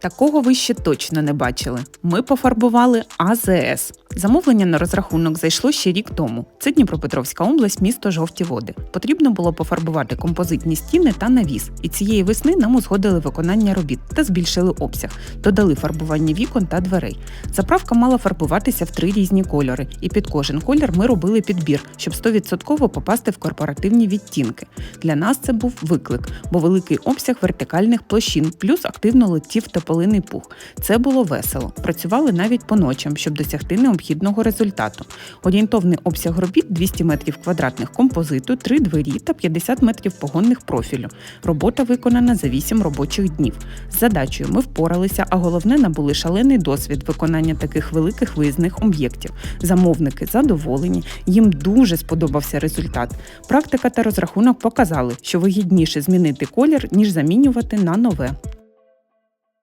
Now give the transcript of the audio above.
Такого ви ще точно не бачили. Ми пофарбували АЗС. Замовлення на розрахунок зайшло ще рік тому. Це Дніпропетровська область, місто Жовті Води. Потрібно було пофарбувати композитні стіни та навіс. І цієї весни нам узгодили виконання робіт та збільшили обсяг, додали фарбування вікон та дверей. Заправка мала фарбуватися в три різні кольори, і під кожен колір ми робили підбір, щоб 100% попасти в корпоративні відтінки. Для нас це був виклик, бо великий обсяг вертикальних площин, плюс активно летів тополиний пух. Це було весело. Працювали навіть по ночам, щоб досягти необхідного результату. Орієнтовний обсяг робіт 200 метрів квадратних композиту, 3 двері та 50 метрів погонних профілю. Робота виконана за 8 робочих днів. З задачею ми впоралися, а головне набули шалений досвід виконання таких великих виїзних об'єктів. Замовники задоволені, їм дуже сподобався результат. Практика та розрахунок показали, що вигідніше змінити колір, ніж замінювати на нове.